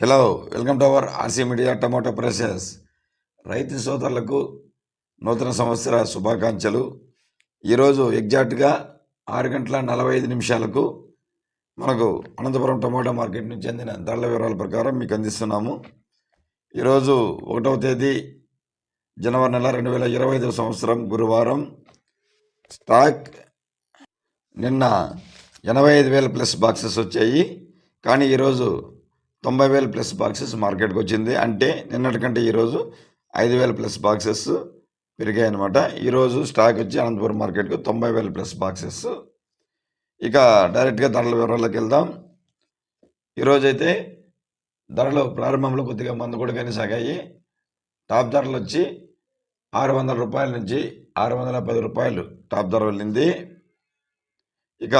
Hello welcome to our RC media tomato prices రైతు సోదరులకు నూతన సంవత్సర శుభాకాంక్షలు. ఈరోజు ఎగ్జాక్ట్గా ఆరు గంటల నలభై ఐదు నిమిషాలకు మనకు అనంతపురం టమాటా మార్కెట్ నుంచి అందిన ధరల వివరాల ప్రకారం మీకు అందిస్తున్నాము. ఈరోజు ఒకటవ తేదీ జనవరి నెల రెండు వేల ఇరవై ఐదవ సంవత్సరం గురువారం. స్టాక్ నిన్న ఎనభై ఐదు వేల ప్లస్ బాక్సెస్ వచ్చాయి. కానీ ఈరోజు తొంభై వేల ప్లస్ బాక్సెస్ మార్కెట్కి వచ్చింది. అంటే నిన్నటి కంటే ఈరోజు ఐదు వేల ప్లస్ బాక్సెస్ పెరిగాయి అనమాట ఈరోజు స్టాక్ వచ్చి అనంతపురం మార్కెట్కు తొంభై వేల ప్లస్ బాక్సెస్. ఇక డైరెక్ట్గా ధరల వివరాల్లోకి వెళ్దాం. ఈరోజు అయితే ధరలు ప్రారంభంలో కొద్దిగా మందు కూడా కానీ సాగాయి. టాప్ ధరలు వచ్చి ఆరు వందల రూపాయల నుంచి ఆరు వందల పది రూపాయలు టాప్ ధర వెళ్ళింది. ఇక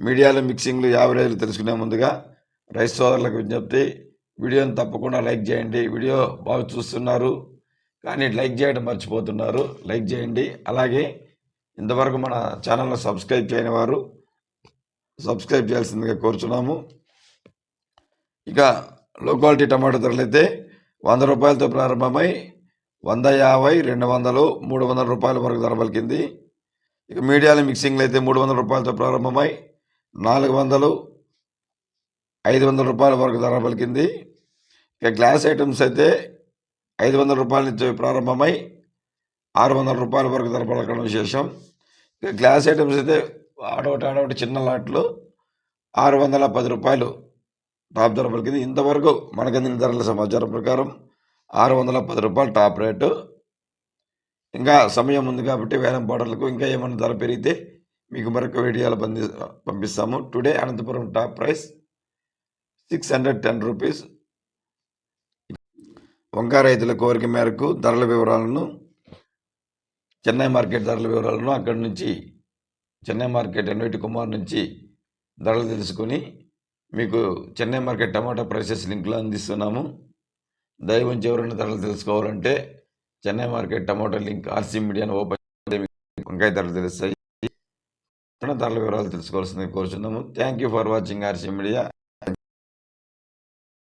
మీడియాలో మిక్సింగ్లు యావరేజ్లు తెలుసుకునే ముందుగా రైస్ సోదరులకు విజ్ఞప్తి వీడియోని తప్పకుండా లైక్ చేయండి. వీడియో బాగా చూస్తున్నారు కానీ లైక్ చేయడం మర్చిపోతున్నారు. లైక్ చేయండి. అలాగే ఇంతవరకు మన ఛానల్ను సబ్స్క్రైబ్ చేయని వారు సబ్స్క్రైబ్ చేయాల్సిందిగా కోరుచున్నాము. ఇక లో క్వాలిటీ టమాటో ధరలు అయితే వంద రూపాయలతో ప్రారంభమై వంద యాభై రెండు వందలు మూడు వందల రూపాయల వరకు ధర పలికింది. ఇక మీడియాలో మిక్సింగ్లు అయితే మూడు వందల రూపాయలతో ప్రారంభమై నాలుగు వందలు ఐదు వందల రూపాయల వరకు ధర పలికింది. ఇక గ్లాస్ ఐటమ్స్ అయితే ఐదు వందల రూపాయల నుంచి ప్రారంభమై ఆరు వందల రూపాయల వరకు ధర పలకడం విశేషం. ఇక గ్లాస్ ఐటమ్స్ అయితే ఆడవటి ఆడవటి చిన్న లాట్లు ఆరు వందల పది రూపాయలు టాప్ ధర పలికింది. ఇంతవరకు మనకు అందిన ధరల సమాచారం ప్రకారం ఆరు వందల పది రూపాయలు టాప్ రేటు. ఇంకా సమయం ఉంది కాబట్టి వేలం పాటలకు ఇంకా ఏమైనా ధర పెరిగితే మీకు మరొక వీడియోలు పంది పంపిస్తాము. Today Anantapur top price. Six hundred ten rupees వంకాయ రైతుల కోరిక మేరకు ధరల వివరాలను చెన్నై మార్కెట్ ధరల వివరాలను అక్కడి నుంచి చెన్నై మార్కెట్ ఎన్వైటి కుమార్ నుంచి ధరలు తెలుసుకొని మీకు చెన్నై మార్కెట్ టమాటా ప్రైసెస్ లింక్లో అందిస్తున్నాము. దైవం ఎవరైనా ధరలు తెలుసుకోవాలంటే Chennai market tomato link RC మీడియాను ఓపెన్ వంకాయ ధరలు తెలుస్తాయి. ధరల వివరాలు తెలుసుకోవాల్సింది కోరుచున్నాము. Thank you for watching RC media.